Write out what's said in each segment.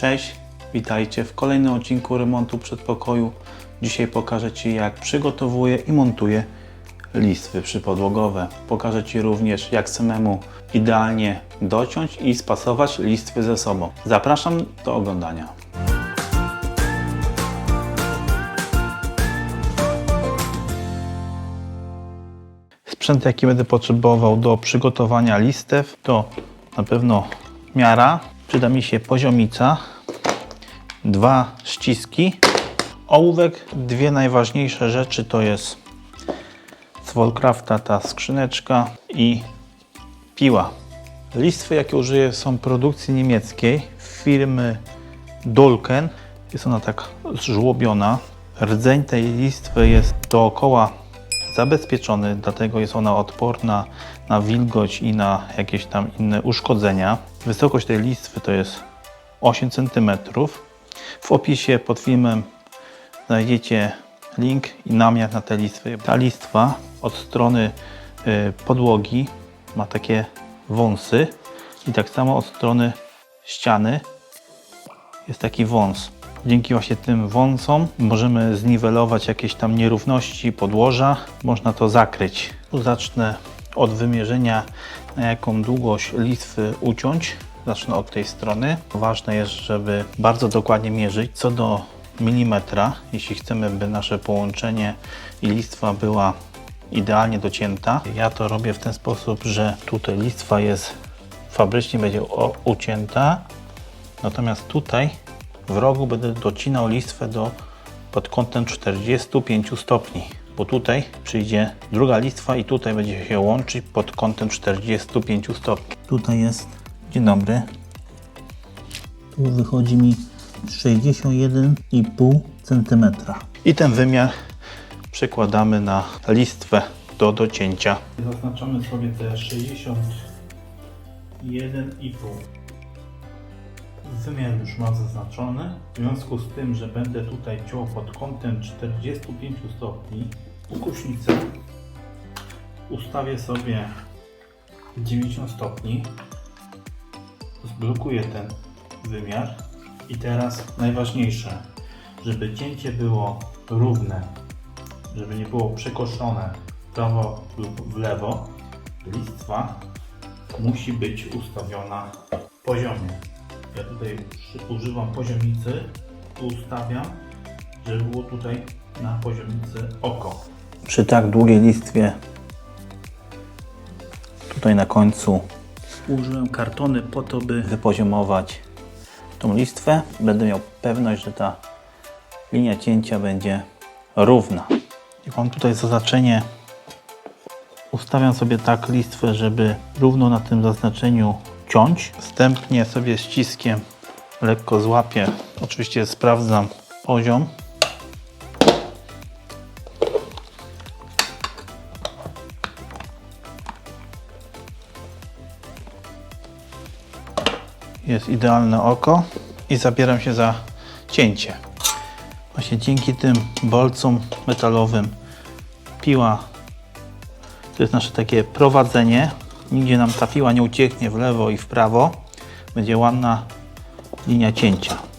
Cześć, witajcie w kolejnym odcinku remontu przedpokoju. Dzisiaj pokażę Ci jak przygotowuję i montuję listwy przypodłogowe. Pokażę Ci również jak samemu idealnie dociąć i spasować listwy ze sobą. Zapraszam do oglądania. Sprzęt jaki będę potrzebował do przygotowania listew to na pewno miara, przyda mi się poziomica, dwa ściski, ołówek, dwie najważniejsze rzeczy to jest z Volcrafta ta skrzyneczka i piła. Listwy jakie użyję są produkcji niemieckiej firmy Dolken. Jest ona tak żłobiona. Rdzeń tej listwy jest dookoła zabezpieczony, dlatego jest ona odporna na wilgoć i na jakieś tam inne uszkodzenia. Wysokość tej listwy to jest 8 cm. W opisie pod filmem znajdziecie link i namiar na te listwy. Ta listwa od strony y, podłogi ma takie wąsy i tak samo od strony ściany jest taki wąs. Dzięki właśnie tym wąsom możemy zniwelować jakieś tam nierówności podłoża. Można to zakryć. Tu zacznę od wymierzenia, na jaką długość listwy uciąć. Zacznę od tej strony. Ważne jest, żeby bardzo dokładnie mierzyć co do milimetra, jeśli chcemy, by nasze połączenie i listwa była idealnie docięta. Ja to robię w ten sposób, że tutaj listwa jest fabrycznie będzie ucięta, natomiast tutaj w rogu będę docinał listwę do pod kątem 45 stopni, bo tutaj przyjdzie druga listwa i tutaj będzie się łączyć pod kątem 45 stopni. Tutaj jest, dzień dobry, tu wychodzi mi 61,5 cm. I ten wymiar przekładamy na listwę do docięcia. Zaznaczamy sobie te 61,5 Wymiar już mam zaznaczony. W związku z tym, że będę tutaj ciął pod kątem 45 stopni, ukuśnicę ustawię sobie 90 stopni. Zblokuję ten wymiar. I teraz najważniejsze, żeby cięcie było równe, żeby nie było przekoszone w prawo lub w lewo. Listwa musi być ustawiona poziomie. Ja tutaj używam poziomicy, ustawiam, żeby było tutaj na poziomicy oko. Przy tak długiej listwie tutaj na końcu użyłem kartony po to, by wypoziomować tą listwę. Będę miał pewność, że ta linia cięcia będzie równa. I mam tutaj zaznaczenie. Ustawiam sobie tak listwę, żeby równo na tym zaznaczeniu ciąć. Wstępnie sobie ściskiem lekko złapię. Oczywiście sprawdzam poziom. Jest idealne oko i zabieram się za cięcie. Właśnie dzięki tym bolcom metalowym piła to jest nasze takie prowadzenie. Nigdzie nam ta piła nie ucieknie w lewo i w prawo. Będzie ładna linia cięcia.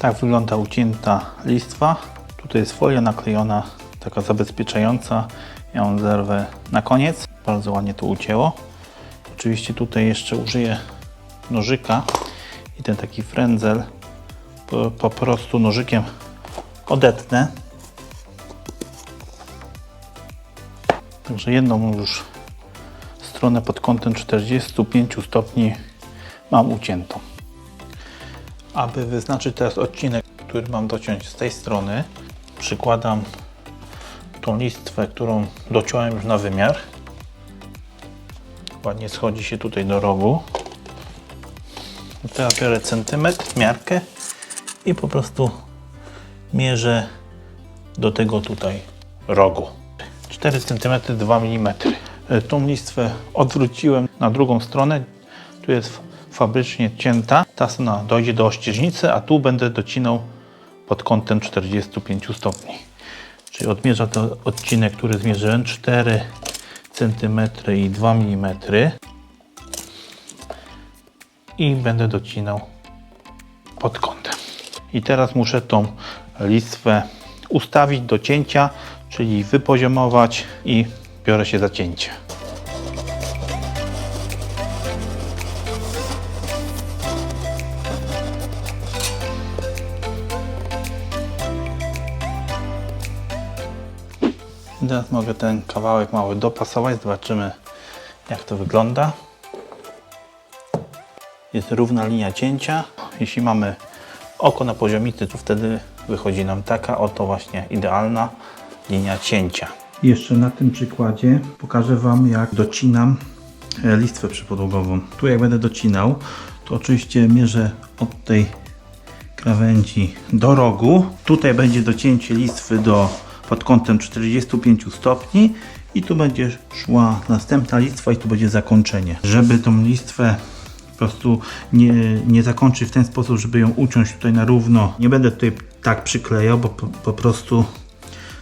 Tak wygląda ucięta listwa. Tutaj jest folia naklejona, taka zabezpieczająca. Ja ją zerwę na koniec. Bardzo ładnie to ucięło. Oczywiście tutaj jeszcze użyję nożyka i ten taki frędzel po, po prostu nożykiem odetnę. Także jedną już stronę pod kątem 45 stopni mam uciętą. Aby wyznaczyć teraz odcinek, który mam dociąć z tej strony, przykładam tą listwę, którą dociąłem już na wymiar. Ładnie schodzi się tutaj do rogu. Teraz biorę centymetr, miarkę i po prostu mierzę do tego tutaj rogu. 4 cm, 2 mm. Tą listwę odwróciłem na drugą stronę. Tu jest fabrycznie cięta. Ta strona dojdzie do ościeżnicy, a tu będę docinał pod kątem 45 stopni. Czyli odmierza to odcinek, który zmierzyłem 4 cm i 2 mm i będę docinał pod kątem. I teraz muszę tą listwę ustawić do cięcia, czyli wypoziomować i biorę się za cięcie. Teraz mogę ten kawałek mały dopasować, zobaczymy jak to wygląda. Jest równa linia cięcia. Jeśli mamy oko na poziomicy, to wtedy wychodzi nam taka oto właśnie idealna linia cięcia. Jeszcze na tym przykładzie pokażę Wam jak docinam e, listwę przypodłogową. Tu jak będę docinał, to oczywiście mierzę od tej krawędzi do rogu. Tutaj będzie docięcie listwy do, pod kątem 45 stopni i tu będzie szła następna listwa i tu będzie zakończenie. Żeby tą listwę po prostu nie, nie zakończyć w ten sposób, żeby ją uciąć tutaj na równo. Nie będę tutaj tak przyklejał, bo po, po prostu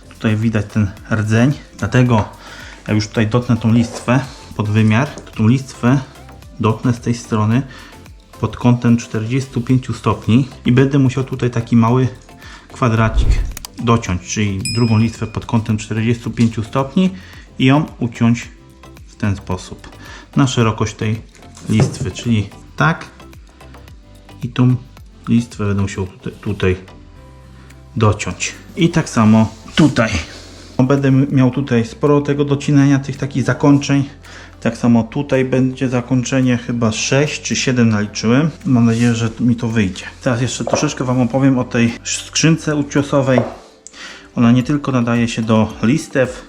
tutaj widać ten rdzeń. Dlatego jak już tutaj dotnę tą listwę pod wymiar, to tą listwę dotnę z tej strony pod kątem 45 stopni i będę musiał tutaj taki mały kwadracik dociąć, czyli drugą listwę pod kątem 45 stopni i ją uciąć w ten sposób na szerokość tej listwy, czyli tak i tą listwę będę musiał tutaj, dociąć. I tak samo tutaj. Będę miał tutaj sporo tego docinania, tych takich zakończeń. Tak samo tutaj będzie zakończenie, chyba 6 czy 7 naliczyłem. Mam nadzieję, że mi to wyjdzie. Teraz jeszcze troszeczkę Wam opowiem o tej skrzynce uciosowej. Ona nie tylko nadaje się do listew,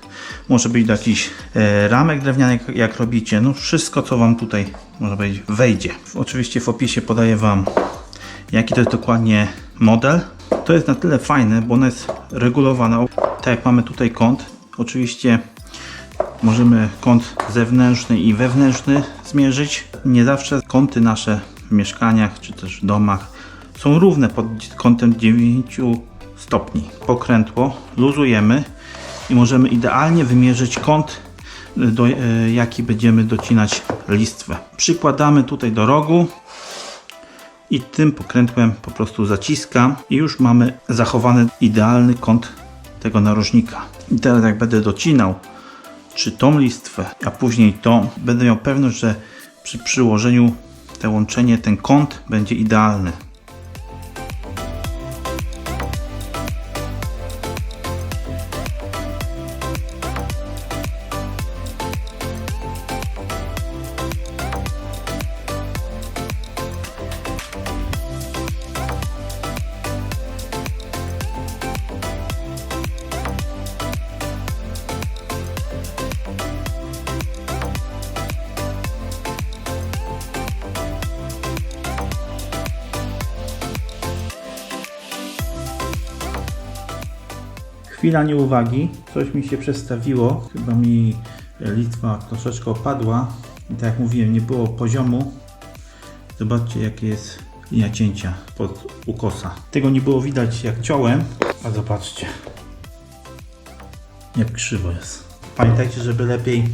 może być do jakichś e, ramek drewnianych, jak robicie. No wszystko, co Wam tutaj, można powiedzieć, wejdzie. Oczywiście w opisie podaję Wam, jaki to jest dokładnie model. To jest na tyle fajne, bo ona jest regulowana. Tak jak mamy tutaj kąt, oczywiście możemy kąt zewnętrzny i wewnętrzny zmierzyć. Nie zawsze kąty nasze w mieszkaniach czy też w domach są równe pod kątem 9 stopni. Pokrętło luzujemy i możemy idealnie wymierzyć kąt, do, e, jaki będziemy docinać listwę. Przykładamy tutaj do rogu i tym pokrętłem po prostu zaciskam i już mamy zachowany idealny kąt tego narożnika. I teraz jak będę docinał czy tą listwę, a później tą, będę miał pewność, że przy przyłożeniu te łączenie, ten kąt będzie idealny. Chwila nieuwagi, coś mi się przestawiło, chyba mi litwa troszeczkę opadła i tak jak mówiłem, nie było poziomu. Zobaczcie jakie jest linia cięcia pod ukosa. Tego nie było widać jak ciąłem, a zobaczcie jak krzywo jest. Pamiętajcie, żeby lepiej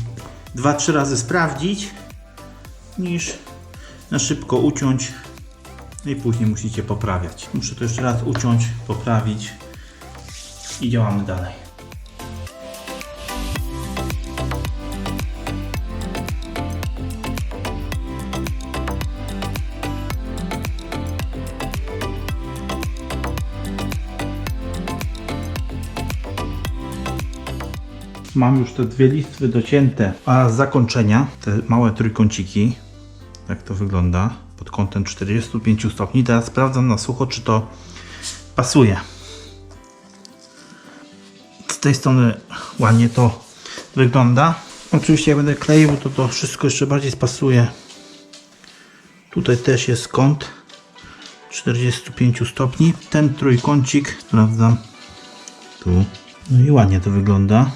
2-3 razy sprawdzić niż na szybko uciąć no i później musicie poprawiać. Muszę to jeszcze raz uciąć, poprawić i działamy dalej. Mam już te dwie listwy docięte, a zakończenia te małe trójkąciki, jak to wygląda, pod kątem 45 stopni. Teraz sprawdzam na sucho, czy to pasuje tej strony ładnie to wygląda. Oczywiście jak będę kleił, to to wszystko jeszcze bardziej spasuje. Tutaj też jest kąt 45 stopni. Ten trójkącik, sprawdzam, tu. No i ładnie to wygląda.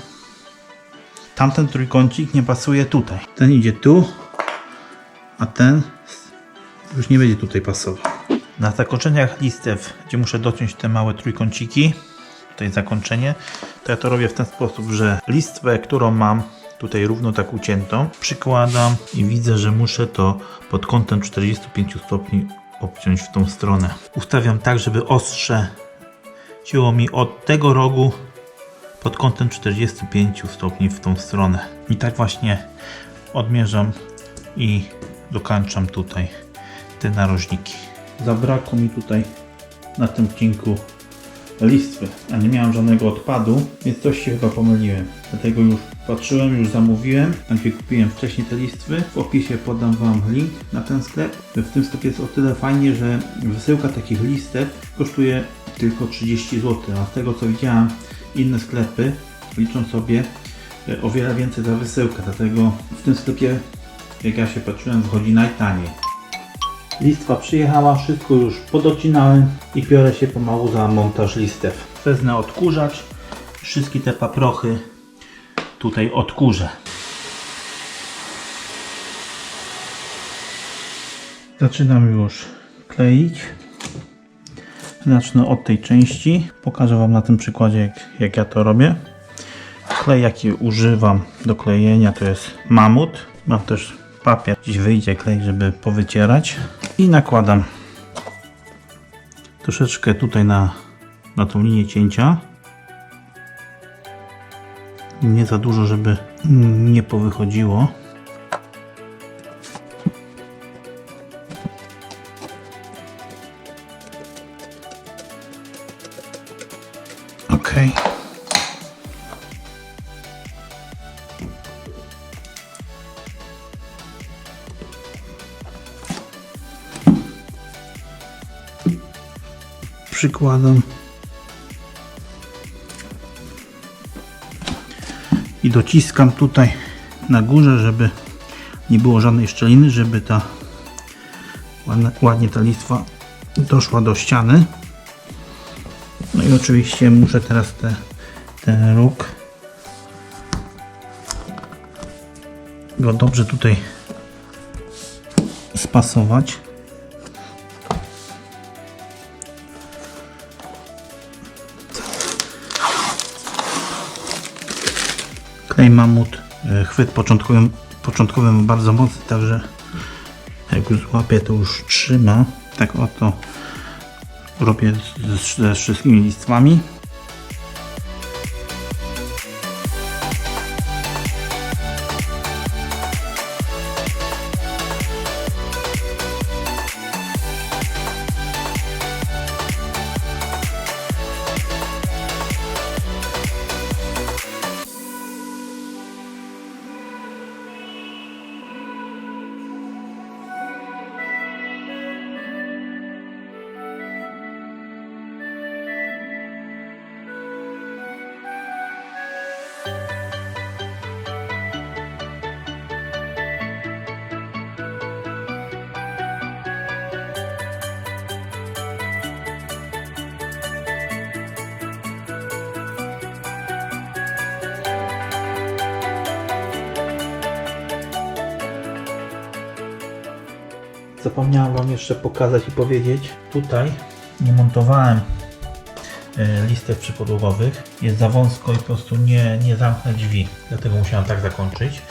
Tamten trójkącik nie pasuje tutaj. Ten idzie tu, a ten już nie będzie tutaj pasował. Na zakończeniach listew, gdzie muszę dociąć te małe trójkąciki, tutaj zakończenie, to ja to robię w ten sposób, że listwę, którą mam tutaj równo tak uciętą, przykładam i widzę, że muszę to pod kątem 45 stopni obciąć w tą stronę. Ustawiam tak, żeby ostrze cięło mi od tego rogu pod kątem 45 stopni w tą stronę. I tak właśnie odmierzam i dokańczam tutaj te narożniki. Zabrakło mi tutaj na tym odcinku listwy, a nie miałem żadnego odpadu, więc coś się chyba pomyliłem. Dlatego już patrzyłem, już zamówiłem, tam gdzie kupiłem wcześniej te listwy. W opisie podam Wam link na ten sklep. W tym sklepie jest o tyle fajnie, że wysyłka takich listew kosztuje tylko 30 zł, a z tego co widziałem inne sklepy liczą sobie e, o wiele więcej za wysyłkę, dlatego w tym sklepie jak ja się patrzyłem wychodzi najtaniej. Listwa przyjechała, wszystko już podocinałem i biorę się pomału za montaż listew. Wezmę odkurzacz, wszystkie te paprochy tutaj odkurzę. Zaczynam już kleić. Zacznę od tej części. Pokażę Wam na tym przykładzie, jak, jak ja to robię. Klej, jaki używam do klejenia, to jest mamut. Mam też papier, gdzieś wyjdzie klej, żeby powycierać. I nakładam troszeczkę tutaj na, na tą linię cięcia. Nie za dużo, żeby nie powychodziło. Przykładam. I dociskam tutaj na górze, żeby nie było żadnej szczeliny, żeby ta ładna- ładnie ta listwa doszła do ściany. No i oczywiście muszę teraz te, ten róg go dobrze tutaj spasować. Mamut, e, chwyt początkowy, początkowy ma bardzo mocny, także jak już złapię to już trzyma. Tak oto robię z, ze wszystkimi listwami. Zapomniałem Wam jeszcze pokazać i powiedzieć. Tutaj nie montowałem e, listew przypodłogowych. Jest za wąsko i po prostu nie, nie zamknę drzwi. Dlatego musiałem tak zakończyć.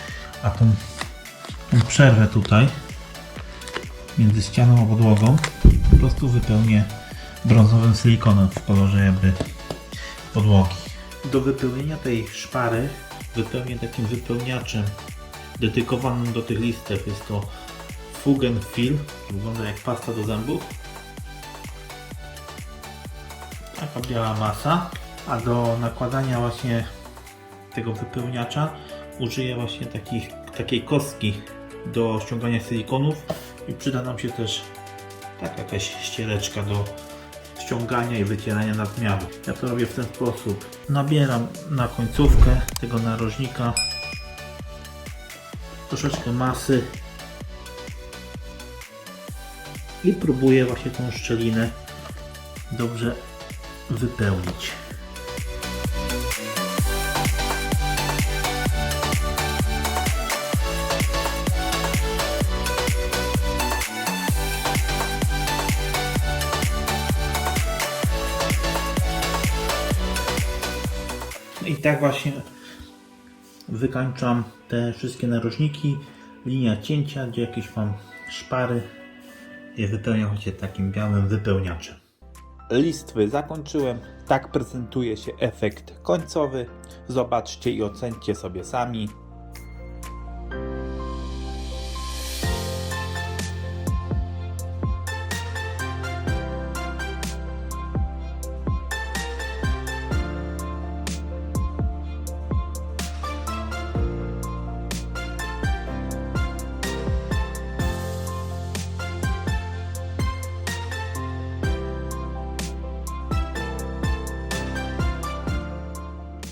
A tą, tą przerwę tutaj między ścianą a podłogą po prostu wypełnię brązowym silikonem w kolorze jakby podłogi. Do wypełnienia tej szpary wypełnię takim wypełniaczem dedykowanym do tych listew. Jest to Fugen Film. Wygląda jak pasta do zębów. Taka biała masa. A do nakładania właśnie tego wypełniacza użyję właśnie takich, takiej kostki do ściągania silikonów i przyda nam się też tak jakaś ściereczka do ściągania i wycierania nadmiaru. Ja to robię w ten sposób. Nabieram na końcówkę tego narożnika troszeczkę masy i próbuję właśnie tą szczelinę dobrze wypełnić. I tak właśnie wykańczam te wszystkie narożniki, linia cięcia, gdzie jakieś mam szpary je wypełniam się takim białym wypełniaczem. Listwy zakończyłem. Tak prezentuje się efekt końcowy. Zobaczcie i ocencie sobie sami.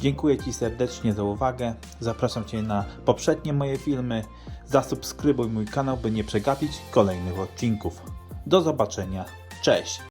Dziękuję Ci serdecznie za uwagę. Zapraszam Cię na poprzednie moje filmy. Zasubskrybuj mój kanał, by nie przegapić kolejnych odcinków. Do zobaczenia. Cześć!